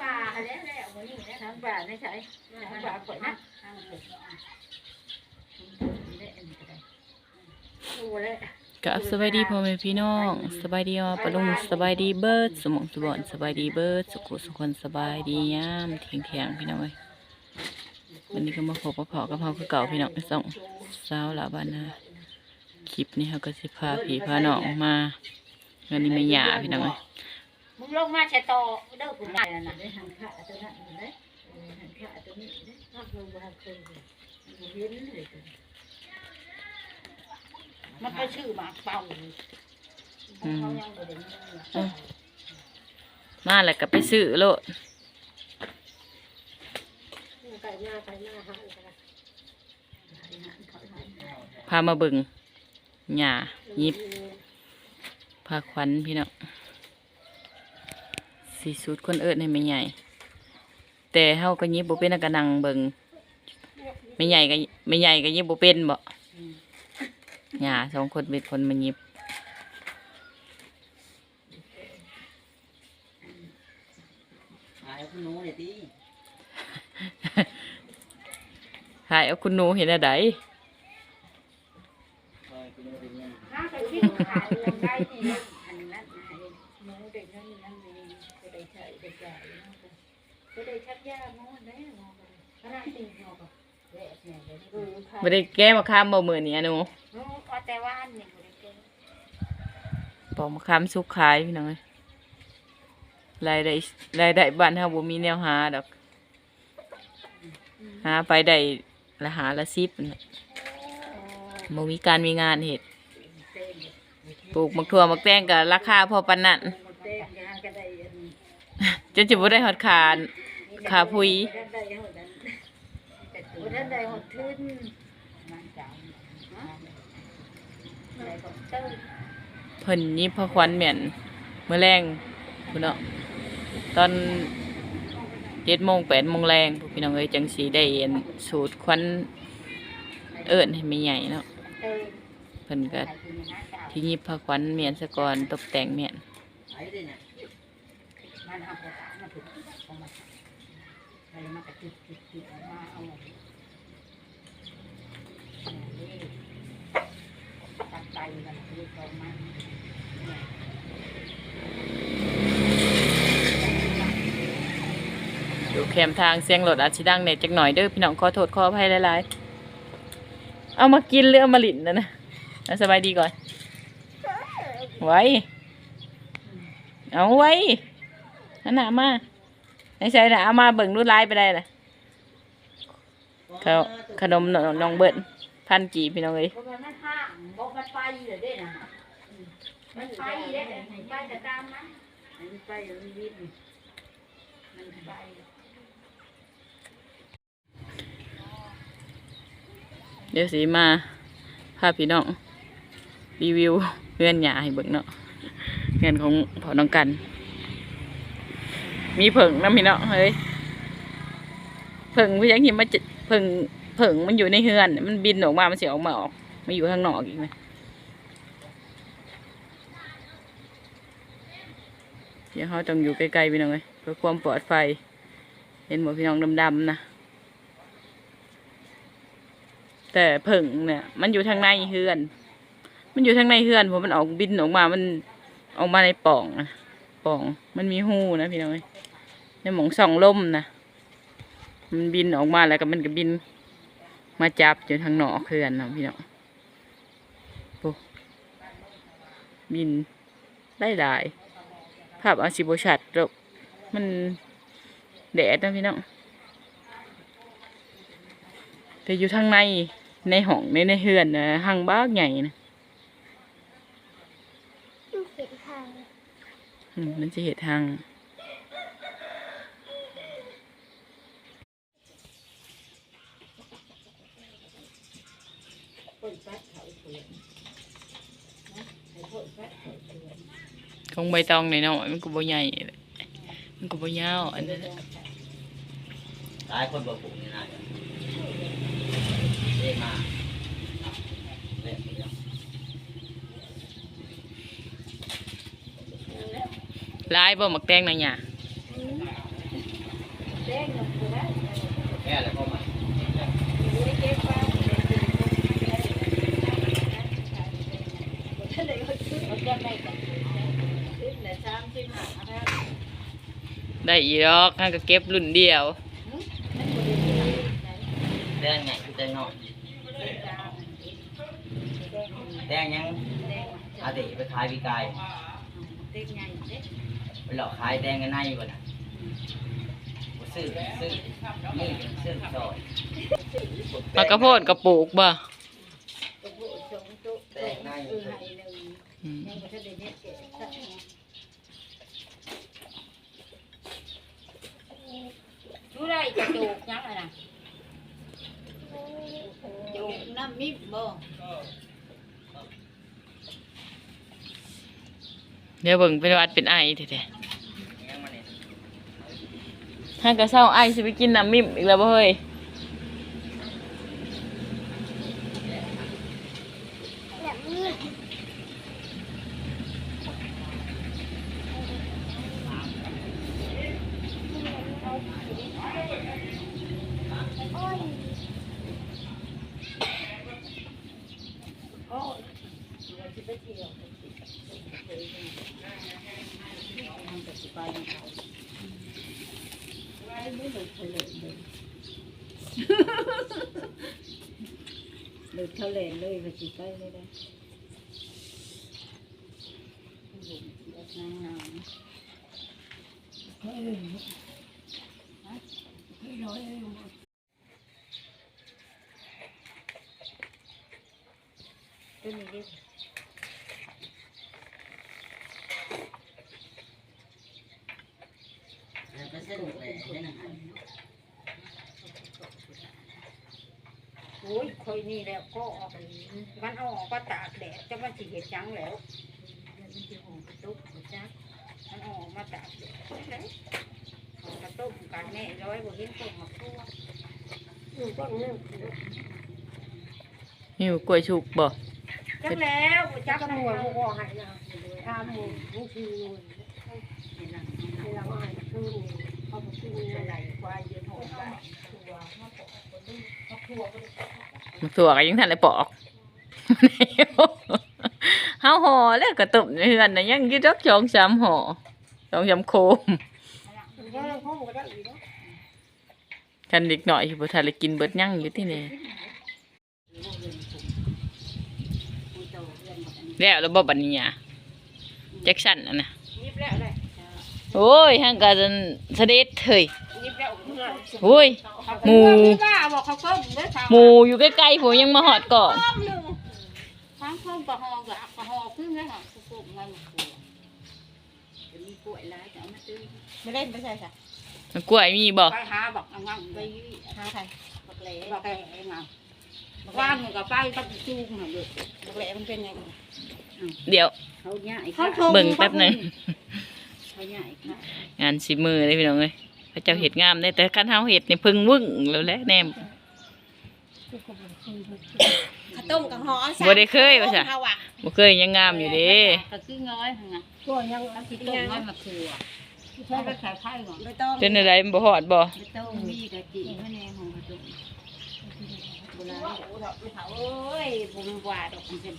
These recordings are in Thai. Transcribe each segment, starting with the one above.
ป่าแล้วแล้ววันนี้นะทางป่าไม่ใช่ทางป่าข่อยนะทางผมอะดูเลยกับสบายดีพ่อแม่พี่น้องสบายดีอะปะลุงสบายดีเบิดสมองสบอนสบายดีเบิดสุขุสุขคนสบายดียามเที่ยงเที่ยงๆพี่น้องเอ้ยวันนี้ก็มาพบกับพ่อกับพ่อคือเก่าพี่น้องส่งสาวลาบานนาคลิปนี้เขาก็สิพาพี่พาน้องมาเงินนี้ไม่หยาพี่น้องเอ้ย มึงลงมาใช้โตอเด้อคุณนายน่ะได้หันขาตัวนั้นเลยหันขาตัวนี้เลยถ้าเคยว่าเคยเห็นเลยมันก็ชื่อหมากเป่าเขายังบ่ได้มีเอ้ามาแล้วก็ไปซื้อโลดไก่หน้าไก่หน้าหันกันพามาบิ่งหยายิบพาควันพี่น้อง สีสูตรคนเอิญให้ไม่ใหญ่ แต่เฮาก็ยิบบ่เป็นแล้วก็นั่งเบิ่งไม่ใหญ่ก็ไม่ใหญ่ก็ยิบบ่เป็นบ่หยาสองคนเป็นคนมายิบหายคุณหนูเลยตีหายเอาคุณหนูเห็นอะไร ก็ได้ชักยาหมอแน่หมอก็ขนาดตีหมอก็แหลกแหน่เลยดูค่ะบ่ได้แก้มาข้ามบ่มื้อนี้อะหนูหนูเอาแต่ว่าอันนี้บ่ได้เก่งปอกมาข้ามสุกขายพี่น้องเอ้ยรายได้รายได้บ้านเฮาบ่มีแนวหาดอก หาไปได้ละหาละ10นั่นแหละบ่มีการมีงานเฮ็ดปลูกมักทั่วมักแตงก็ราคาพอปานนั้นเต้นยางก็ได้จะสิบ่ได้ฮอดคาน ค่าพุยด้ได้หดนั้นได้ได้หดทึนมันเพิ่นยิบพระควันแม่นเมื้อแรงพุ่นเนาะตอน7โมง8โมงแรงพี่น้องเอ้ยจังสิได้เห็นสูตรควันเอิ้นให้แม่ใหญ่เนาะเพิ่นก็ให้คุณนะเจ้าที่ยิบพระควันเมียนซะกอนตกแต่งเมียน อาไปตากมากเอามาไปมากระติกติดติดออกมาเอาไว้ตัดใจกันคือตรงมันอยู่แคมทางเสียงรถอาจสิดังแหน่จักหน่อยเด้อพี่น้องขอโทษขออภัยหลายๆ เอามากินหรือเอามาหลินนะนะสบายดีก่อน ไว้ เอาไว้นหนามา ไอ้ใส่หนาเอามาเบิ่งรูดลายไปได้ละเขาขนมนน้องเบิดพันกี่พี่น้องเอ้ยเพราะมันมันห้างบอกมันไปเลยเด้นะมันไปเด้มันไปแต่ตามมันมันไปมันวิ่งมันไปเดี๋ยวสิมาพาพี่น้องรีวิวเพื่อนหยาให้เบิ่งเนาะเพื่อนของพ่อน้องกัน มีเผิงนะพี่น้องเฮ้ยเผิงพี่ยังเห็นมาจะเผิงเผิงมันอยู่ในเฮือน มันบินออกมามันเสียออกมาออกมาอยู่ข้างนอกอีกนะเดี๋ยวเขาต้องอยู่ใกล้ๆพี่น้องเลยเพื่อความปลอดภัยเห็นหมดพี่น้องดำๆนะแต่ผึ่งเนี่ย มันอยู่ทางในเฮือน มันอยู่ทางในเฮือนผมมันออกบินออกมามันออกมาในป่องนะ ป่อง มันมีหูนะพี่น้องเอ้ยในหมองส่องลมนะมันบินออกมาแล้วก็มันก็บิน มาจับอยู่ทางนอกเฮือนนะพี่น้องโอ้บินได้หลาย ภาพอาชิบชัดแลวมันแดดนะพี่น้องแต่อยู่ทางในในห้องในในเฮือนนะห้างบ้าใหญ่นะ มันจะเห็ดทางของใบตองหน่อยๆมันก็บ่ใหญ่ มันก็บ่ยาวอันนั้นหลายคนบอกปลูกนี่นะเรียกมาเรียกมา ลายบ่หมักแตงนะหยาแค่แล้วก็มาอยู่ในเก็บฟ้าท่านเลยเขาซื้อเขาจะได้กันซื้อแต่สามสิบห้าพันได้อีดอกห้างก็เก็บรุ่นเดียวนั่นบ่ได้ซื้อไหนแดงไงคือแดงน้อยแดงแดงแดงยังแดงอาติไปขายปีกาย เด็กใหญ่เด็กไปหลอกขายแดงกันในก่อนนะบ่ซื้อซื้อนี่ซื้อซอยมากระโพดกระปลูกบ่กระโปรงสองโต๊ะแดงในคือให้หนึ่งอืมยังบ่ทันได้เฮ็ดแก่สักหน่อยดูได้กระดูกยังไงนะกระดูกน้ำมิบบ่เดี๋ยวเบิ่งเป็นหวัดเป็นไอแท้ยังมาเนี่ยๆ ห้างก็เศร้าไอ้สิไปกินน้ำมิมอีกแล้วบ่เฮ้ยโอ้ยว่าสิไปเที่ยวมันจะสิไปเขาไว้ไม่หลุดทะเลเลยเลิกเขาเลนเลยว่าสิไปเลยได้บุญเด็กนางนางเฮ้ยฮะเฮ้ยร้อยเอ้ยตัวนี้ดิ แล้วก็เส้นเลยให้หนัง โอ้ยคอยนี่แล้วก็ออกมันเอาออกก็ตากแดดจะมันสิเห็ดจังแล้วมันจะหอมกระตุกกระจักมันออกมาตากแดดแล้วเอากระต้มกันแม่ร้อยบ่เห็นต้มมาคั่วอืมก็เนี่ยหิวกล้วยชุกบ่จักแล้วจัจักกกระหัหัววบ่หัวหายนะทำหมูลูกชิ้นนู่นนี่ล่ะเวลาว่าคือเขาบอกคืออะไรควายเย็นหัวตัวมาปอกคนนึงเขาครัวก็ได้ มันตัวก็ยังทันได้ปอกเฮาห่อแล้วก็ตุ่มในเฮือนน่ะยังอยู่ดอกสองสามห่อสองสามโคมก็เลยเขาบอกได้อีกเนาะกันเด็กหน่อยสิบ่ทันได้กินเบิดยังอยู่ที่นี่ผู้โตเรียนหมดอันนี้แล้วแล้วบ่บัดนี้อะแจ็คสันอะนะยิบแล้วเลยโอ้ยหังก็จะเสด็จเฮ้ยยิบแล้วเมื่อ โอ้ยหมูบ้าบอกเขาก้มเด้อทางหมูอยู่ใกล้ๆผมยังมาหอดก่อนก้มหนึ่งทางก้มกระหอกระกระหอขึ้นแล้วค่ะก้มไงมันกลัวจะมีกล้วยหลายจะเอามาซื้อไม่เล่นไม่ใช่ค่ะกล้วยมีบ่ไปหาบอกเอางั้งไปหาใครบักเหล่บักแก่เงาว่างกับไปกับจูงน่ะเด้อบอกแหละมันเป็นไงเดี๋ยวเขาใหญ่เขาค่ะชมเบิ่งแป๊บหนึงเขาใหญ่ค่ะงานสิมือเลยพี่น้องเอ้ย พระเจ้าเฮ็ดงามได้แต่คันเฮาเฮ็ดนี่เพิ่งวึ่งแล้วแหละแนมข้าวต้มกับหอบ่ได้เคยว่าซะเขาอะบ่เคยยังงามอยู่เด้ก็คือง้อยหั่นน่ะตัวยังแล้วสิต้มง้อยมาครัวใช้ไปขายไข่ก่อนไม่ต้องเป็นอะไรมันบ่ฮอดบ่ไม่ต้องมีกะจิไม่แน่ของกระตุ้นโบราณเอ้ยบุญหวาดอกมันเป็น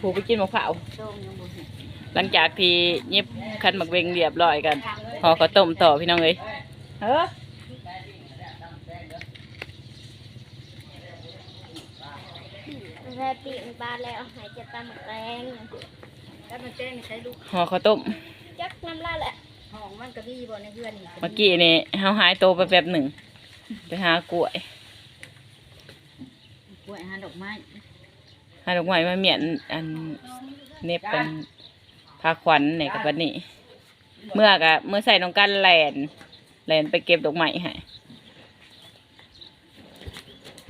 ผู้ไปกินมะพร้าวต้มยังบ่เห็นหลังจากที่เย็บคันหมักเวงเรียบร้อยกันห่อข้าวต้มต่อพี่น้องเอ้ยเออแพปีนปลาแล้วหายจะตามหมกแรงแล้วมันแจ้งใช้ลูกห่อข้าวต้มจักน้ำลายแหละห้องมันก็มีบ่ในเพื่อนนี่เมื่อกี้นี่เฮาหายโตวไปแป๊บหนึ่ง ไปหากล้วยกล้วยหาดอกไม้หาดอกไม้มาเมียนอันเน็บเป็น พาขวัญในกับบัดนี้ เมื่อกะเมื่อใส่น้องกันแลนแลนไปเก็บดอกไม้ให้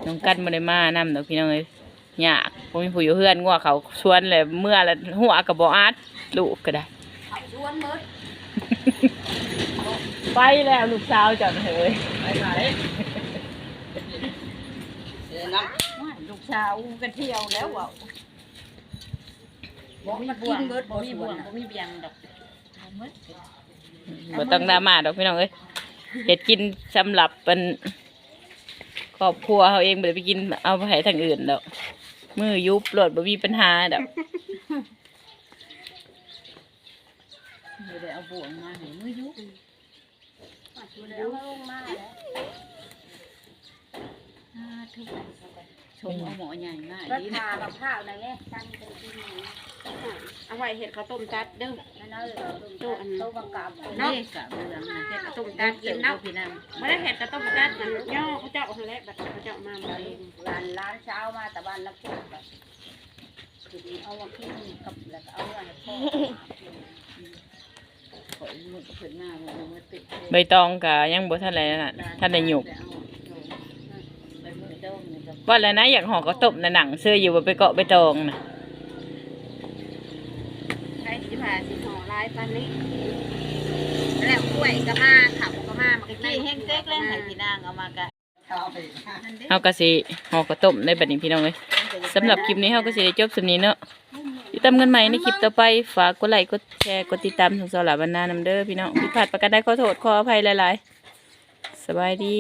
น้องกันบ่ได้มานำดอกพี่น้องเอ้ยยากบ่มีผู้อยู่เฮือนงัวเขาชวนเลยเมื่อแล้วหัวก็บ่อัดลูกก็ได้เอาชวนเมิดไปแล้วลูกสาวจังเฮ้ยไปไหนเดินน้ว่าลูกสาวกันเที่ยวแล้วว่ะ บ่มีบ่วงบ่มีบ่วงบ่มีเบียงดอกเอาเมิดบ่ต้องดราม่าดอกพี่น้องเอ้ยเฮ็ดกินสำหรับเป็นครอบครัวเขาเองบ่ได้ไปกินเอาไปให้ทางอื่นดอกมือยุบโลดบ่มีปัญหาดอกไม่ได้เอาบ่วงมาให้มือยุบดูลงมาแล้วอ่าทุกคน ชมเอาหมอใหญ่มากก็ดีทากับข้าวนั่นแหละตั้งเป็นที่นี่เอาไว้เห็ดข้าวต้มตัดเด้อ นั่นเอาเลยตัวอันโตบังกับเนาะกับเรื่องนะเห็ดข้าวต้มตัดกินเนาะ พี่น้ไม่ได้เห็ดข้าวต้มตัดมันย่อเขาเจ้าเอาแล้วแบบเขาเจ้ามาบ่ร้านร้านเช้ามาแต่บ้านละปุ๊บแบบคือเอามาขึ้นกับแล้วก็เอาไว้ให้พ่อำขอมือกับเพิ่นมามือมือติดใบตองก็ยังบ่ทันไรนั่นน่ะท่านได้หยุกไปมือต้มนี่กับว่าแล้วนะอยากห่อกระตบในะหนังเสื้ออยู่บ่ไปเกาะใบตองน่ะใครสิผ่าสิห่อลายปานนี้แล้วกล้วยก็มาขับก็มามันก็กี้แห้งเจ๊กแล้วให้พี่นางเอามากะเฮาก็สิห่อกระต้มในบัดนี้พี่น้องเอ้ยสำหรับคลิปนี้เฮาก็สิได้จบสำนี้เนาะติดตามกันใหม่ในคลิปต่อไปฝากกดไลค์กดแชร์กดติดตามถึงสาวหลาบรรณานำเด้อพี่น้องผิดพลาดประการใดขอโทษขออภัยหลายๆสบายดี